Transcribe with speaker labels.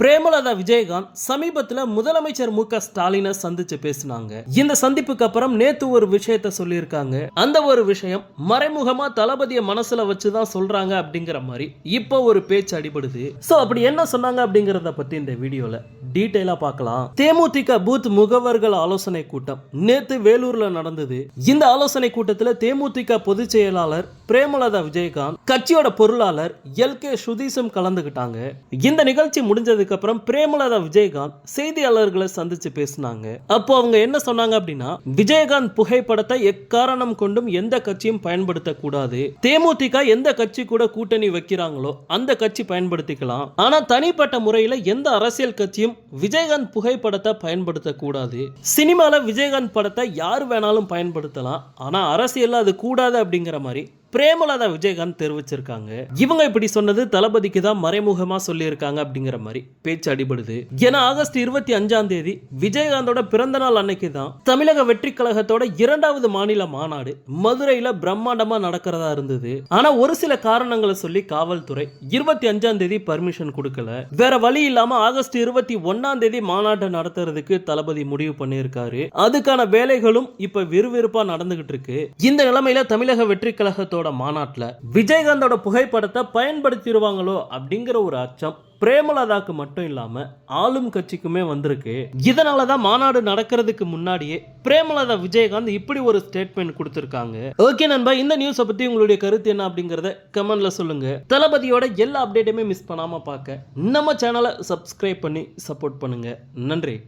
Speaker 1: பிரேமலதா விஜயகாந்த் சமீபத்தில் முதலமைச்சர் மு க ஸ்டாலினை சந்திச்சு பேசினாங்க. இந்த சந்திப்புக்கு அப்புறம் நேத்து ஒரு விஷயத்த சொல்லியிருக்காங்க. அந்த ஒரு விஷயம் மறைமுகமா தளபதியை மனசுல வச்சுதான் சொல்றாங்க அப்படிங்கிற மாதிரி இப்போ ஒரு பேச்சு அடிபடுது. ஸோ அப்படி என்ன சொன்னாங்க அப்படிங்கிறத பத்தி இந்த வீடியோல டீட்டெயிலா பார்க்கலாம். தேமுதிக பூத் முகவர்கள் ஆலோசனை கூட்டம் நேத்து வேலூர்ல நடந்தது. இந்த ஆலோசனை கூட்டத்தில் தேமுதிக பொதுச் செயலாளர் பிரேமலதா விஜயகாந்த் கட்சியோட பொருளாளர் எல் கே சுதீஷும் கலந்துக்கிட்டாங்க இந்த நிகழ்ச்சி முடிஞ்சதுக்கு அப்புறம் பிரேமலதா விஜயகாந்த் செய்தியாளர்களை சந்திச்சு பேசினாங்க. அப்போ அவங்க என்ன சொன்னாங்க அப்படின்னா விஜயகாந்த் புகைப்படத்தை எக்காரணம் கொண்டும் எந்த கட்சியும் பயன்படுத்த கூடாது தேமுதிக எந்த கட்சி கூட கூட்டணி வைக்கிறாங்களோ அந்த கட்சி பயன்படுத்திக்கலாம். ஆனா தனிப்பட்ட முறையில எந்த அரசியல் கட்சியும் விஜயகாந்த் புகைப்படத்தை பயன்படுத்த கூடாது சினிமால விஜயகாந்த் படத்தை யார் வேணாலும் பயன்படுத்தலாம். ஆனா அரசியல்ல அது கூடாது அப்படிங்கிற மாதிரி பிரேமலதா விஜயகாந்த் தெரிவிச்சிருக்காங்க. இவங்க இப்படி சொன்னது தளபதிக்கு தான் மறைமுகமா சொல்லியிருக்காங்க அப்படிங்கிற மாதிரி பேச்சு அடிபடுது. ஏன்னா ஆகஸ்ட் இருபத்தி அஞ்சாம் தேதி விஜயகாந்தோட பிறந்த நாள் அன்னைக்கு தான் தமிழக வெற்றி கழகத்தோட இரண்டாவது மாநில மாநாடு மதுரையில பிரம்மாண்டமா நடக்கிறதா இருந்தது. ஆனா ஒரு சில காரணங்களை சொல்லி காவல்துறை இருபத்தி அஞ்சாம் தேதி பர்மிஷன் கொடுக்கல. வேற வழி இல்லாம ஆகஸ்ட் இருபத்தி ஒன்னாம் தேதி மாநாட்டை நடத்துறதுக்கு தளபதி முடிவு பண்ணியிருக்காரு. அதுக்கான வேலைகளும் இப்ப விறுவிறுப்பா நடந்துகிட்டு இருக்கு. இந்த நிலைமையில தமிழக வெற்றி கழகத்தோட மாநாட்டுல விஜயகாந்தோட புகைப்படத்தை பயன்படுத்திடுவாங்களோ அப்படிங்கிற ஒரு அச்சம் பிரேமலதாக்கு மட்டும் இல்லாம ஆளும் கட்சிக்குமே வந்திருக்கு. இதனால தான் மாநாடு நடக்கிறதுக்கு முன்னாடியே பிரேமலதா விஜயகாந்த் இப்படி ஒரு ஸ்டேட்மெண்ட் கொடுத்திருக்காங்க. ஓகே நண்பா இந்த நியூஸை பத்தி உங்களுடைய கருத்து என்ன அப்படிங்கறத கமெண்ட்ல சொல்லுங்க. தளபதியோட எல்லா அப்டேட்டுமே மிஸ் பண்ணாம பார்க்க நம்ம சேனலை சப்ஸ்கிரைப் பண்ணி சப்போர்ட் பண்ணுங்க. நன்றி.